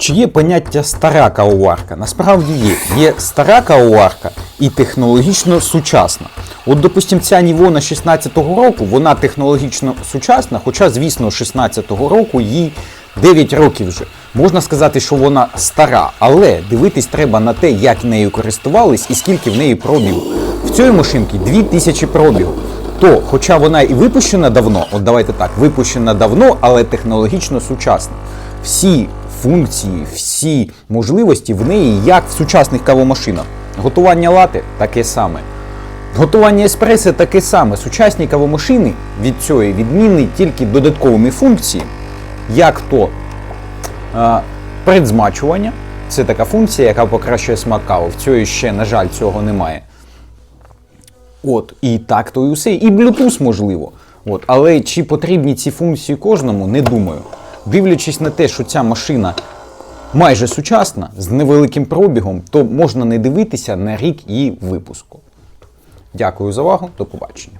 Чи є поняття стара кавоварка? Насправді є. Є стара кавоварка і технологічно сучасна. От, допустим, ця Нівона 16-го року, вона технологічно сучасна, хоча, звісно, 16-го року їй 9 років вже. Можна сказати, що вона стара, але дивитись треба на те, як нею користувались і скільки в неї пробігу. В цій машинці 2000 пробігу. То, хоча вона і випущена давно, от давайте так, випущена давно, але технологічно сучасна. Всі функції, всі можливості в неї, як в сучасних кавомашинах. Готування лати таке саме. Готування еспресо таке саме. Сучасні кавомашини від цієї відмінні тільки додатковими функціями, як то е, предзмачування. Це така функція, яка покращує смак кави. В цій ще, на жаль, цього немає. От, і так то і усе. І Bluetooth можливо. От, але чи потрібні ці функції кожному, не думаю. Дивлячись на те, що ця машина майже сучасна, з невеликим пробігом, то можна не дивитися на рік її випуску. Дякую за увагу, до побачення.